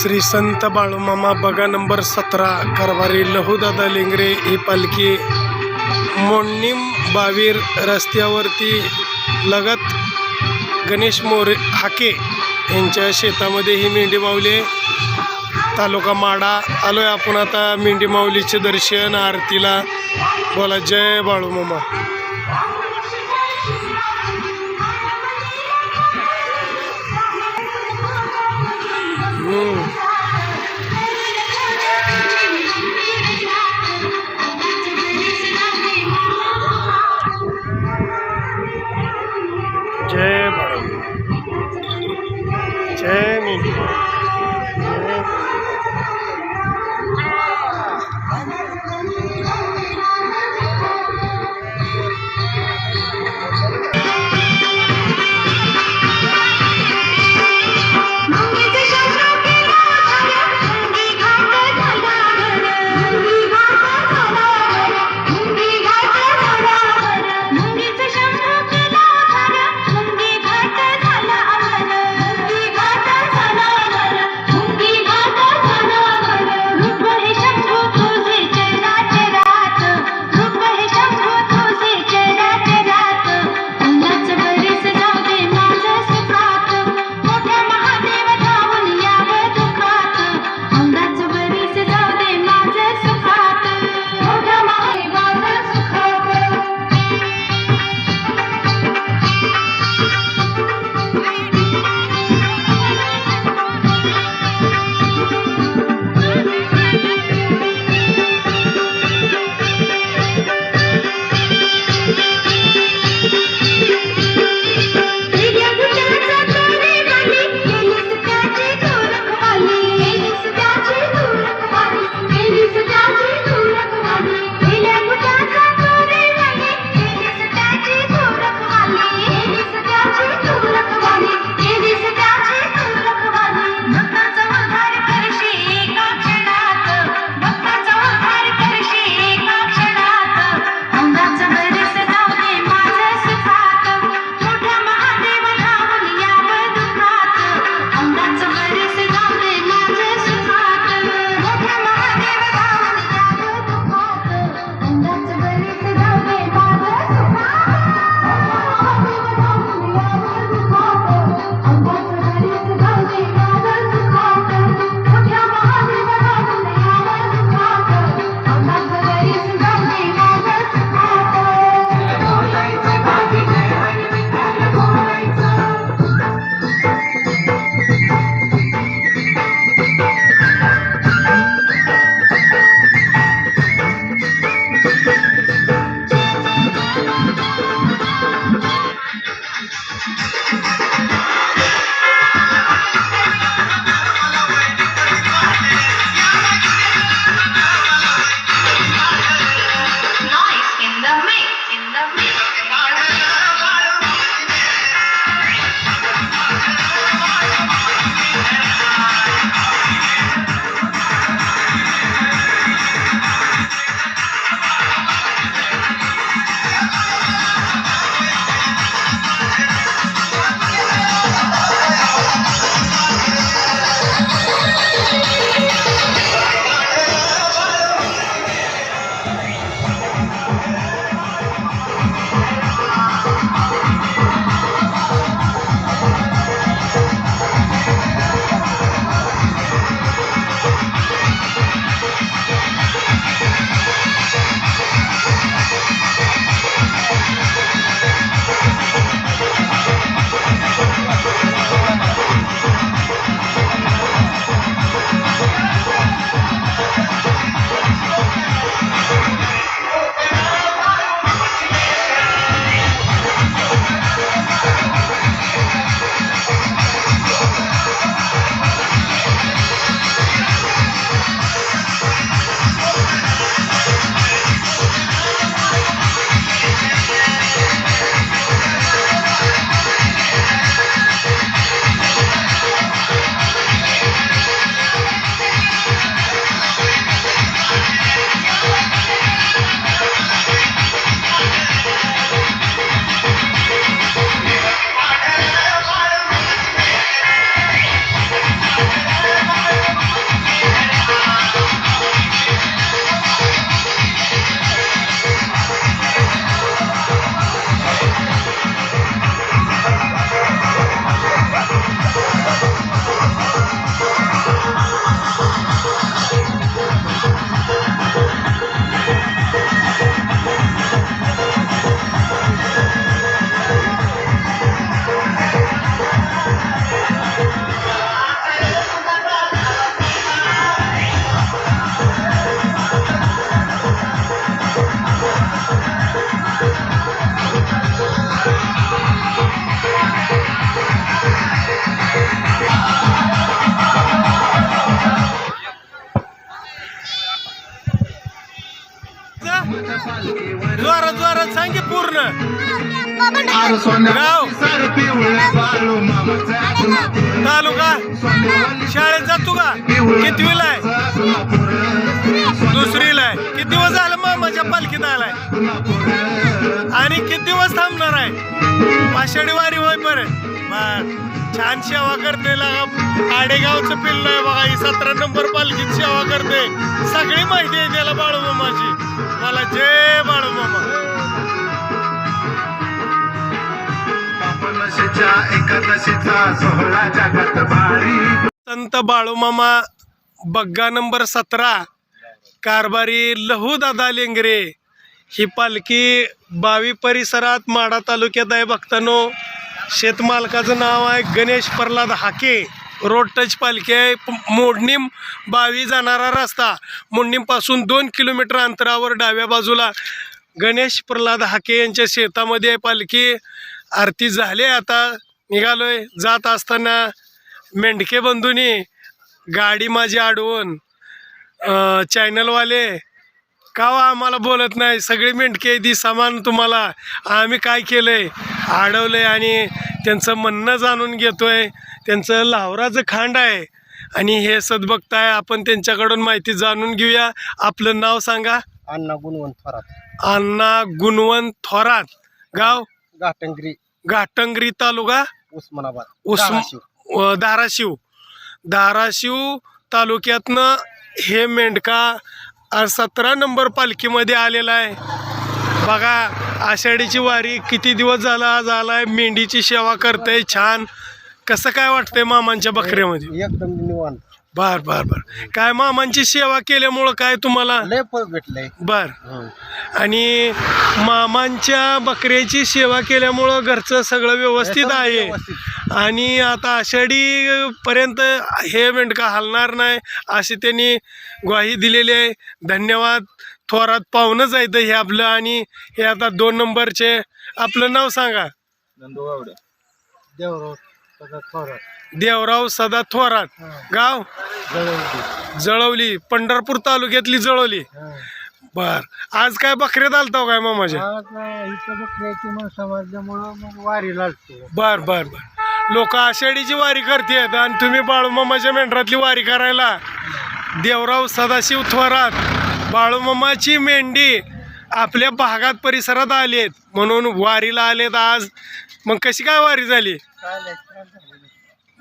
श्री संत बाळूमामा बगा नंबर सतरा कारभारी लहूदादा लिंगरे ही पालखी मोडणीम बावीर रस्त्यावरती लगत गणेश मोरे हाके यांच्या शेतामध्ये ही मेंढी माऊली तालुका माडा आलोय आपण आता मेंढी माऊलीचे दर्शन आरतीला. बोला जय बाळूमामा Mm. गाव तालुका. शाळेत जातो का? कितवीला आहे? दुसरीला आहे. किती दिवस झालं मामाच्या पालखीत आलाय? आणि किती दिवस थांबणार आहे? आषाढी वारी होय बरं. छान सेवा करते लागा. आडेगावचं पिल्ल आहे बघा. ही सतरा नंबर पालखीत सेवा करते सगळी माहिती आहे त्याला बाळूमामाची. मला जय बाळूमामा. एकादशीचा सोहळा जगात भारी संत बाळूमामा बग्गा नंबर सतरा कारभारी लहू दादा लेंगरे ही पालखी बावी परिसरात माडा तालुक्यात आहे भक्तानो. शेतमालकाचं नाव आहे गणेश प्रल्हाद हाके. रोड टच पालखी आहे. प- मोडणीम बावी जाणारा रस्ता. मोडणीमपासून दोन किलोमीटर अंतरावर डाव्या बाजूला गणेश प्रल्हाद हाके यांच्या शेतामध्ये आहे पालखी. आरती झाली आता. निघालोय. जात असताना मेंढके बंधूंनी गाडी माझी अडवून चॅनलवाले का हो आम्हाला बोलत नाही? सगळी मेंढके दी सामान तुम्हाला. आम्ही काय केलंय? अडवलंय आणि त्यांचं म्हणणं जाणून घेतोय. त्यांचं लावराचं खांड आहे. आणि हे सद्भक्त आहे आपण त्यांच्याकडून माहिती जाणून घेऊया. आपलं नाव सांगा. अण्णा गुणवंत थोरात. अण्णा गुणवंत थोरात. गाव? घाटंगरी. घाटंगरी तालुका उस्मानाबाद. उस्म धाराशिव. धाराशिव. धाराशिव तालुक्यातनं हे मेंढका सतरा नंबर पालखीमध्ये आलेला आहे. बघा आषाढीची वारी किती दिवस झाला आज आलाय मेंढीची सेवा करतंय छान. कसं काय वाटतंय मामांच्या बकऱ्यामध्ये? एकदम निवांत. बर बर बर. काय मामांची सेवा केल्यामुळं काय तुम्हाला? लय फळ भेटलंय. बर. आणि मामांच्या बकऱ्याची सेवा केल्यामुळं घरचं सगळं व्यवस्थित आहे. व्यवस्थित. आणि आता आषाढी पर्यंत हे मेंढका हलणार नाही अशी त्यांनी ग्वाही दिलेली आहे. धन्यवाद. थोरात पाहुणंच आहे हे आपलं. आणि हे आता दोन नंबरचे. आपलं नाव सांगा. देवराव सगळं थोरात. देवराव सदा थोरात. गाव? जळवली. पंढरपूर तालुक्यातली जळवली. बर. आज काय बकऱ्यात आलता काय मामाच्या? मग समजल्यामुळं मग वारी लागतो. बर बर बर. लोक आषाढीची वारी करतात आणि तुम्ही बाळूमामाच्या मेंढरातली वारी करायला. देवराव सदाशिव थोरात. बाळूमामाची मेंढी आपल्या भागात परिसरात आलेत. म्हणून वारीला आलेत आज. मग कशी काय वारी झाली?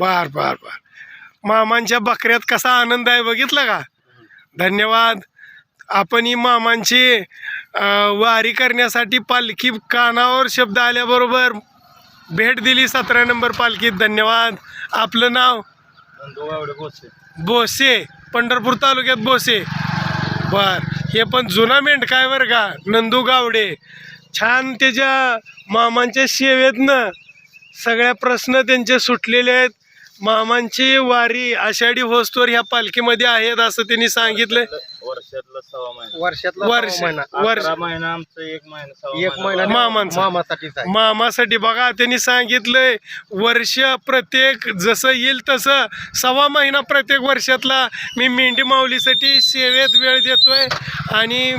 बर बर बर. मामांच्या बकऱ्यात कसा आनंद आहे बघितलं का? धन्यवाद. आपण ही मामांची वारी करण्यासाठी पालखी कानावर शब्द आल्याबरोबर भेट दिली सतरा नंबर पालखीत. धन्यवाद. आपलं नाव? बोसे. पंढरपूर तालुक्यात बोसे. बर. हे पण जुना मेंढकाय आहे बरं का? नंदू गावडे. छान त्याच्या मामांच्या सेवेतनं सगळ्या प्रश्न त्यांचे सुटलेले आहेत. मामांची वारी आषाढी होस्तोर ह्या पालखीमध्ये आहेत असं त्यांनी सांगितलं वर्षातला सहा महिना. वर्षातला वर्ष वर्ष अकरा महिना आमचं एक महिना सहा एक महिना. मामांचा. मामासाठीच आहे. मामासाठी बघा त्यांनी सांगितलंय वर्ष प्रत्येक जसं येईल तसं सव्वा महिना प्रत्येक वर्षातला मी मेंढी माऊलीसाठी सेवेत वेळ देतोय. आणि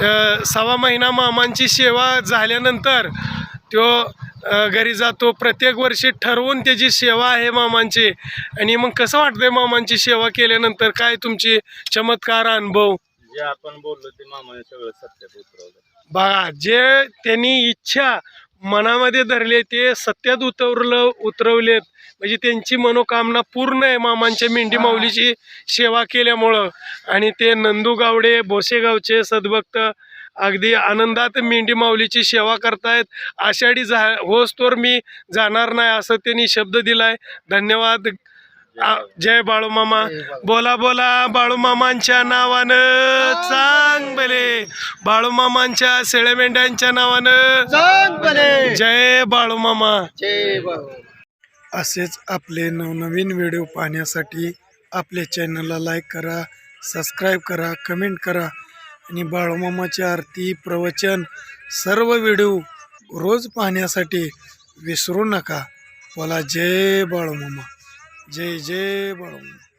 अ, सव्वा महिना मामांची सेवा झाल्यानंतर तो घरी जातो प्रत्येक वर्षी ठरवून त्याची सेवा आहे मामांची. आणि मग कसं वाटतंय मामांची सेवा केल्यानंतर? काय तुमची चमत्कार अनुभव? जे आपण बोललो ते मामाने सगळं सत्यात उतरवलं. बघा जे त्यांनी इच्छा मनामध्ये धरले ते सत्यात उतरलं उतरवलेत. म्हणजे त्यांची मनोकामना पूर्ण आहे मामांच्या मेंढी माऊलीची सेवा केल्यामुळं. आणि ते नंदू गावडे भोसेगावचे सद्भक्त अगदी आनंदात मेंढी माऊलीची सेवा करतायत. आषाढी जा होस्तोर मी जाणार नाही असं त्यांनी शब्द दिलाय. धन्यवाद. जय बाळूमामा. बोला बोला बाळूमामांच्या नावानं चांग बले. बाळूमामांच्या शेळ्या मेंढ्यांच्या नावानं चांगले. जय बाळूमामा. जय बाळू. असेच आपले नवनवीन व्हिडिओ पाहण्यासाठी आपल्या चॅनलला लाईक करा सबस्क्राईब करा कमेंट करा. आणि बाळूमामाची आरती प्रवचन सर्व व्हिडिओ रोज पाहण्यासाठी विसरू नका. बोला जय बाळूमामा. जय जय बाळूमामा.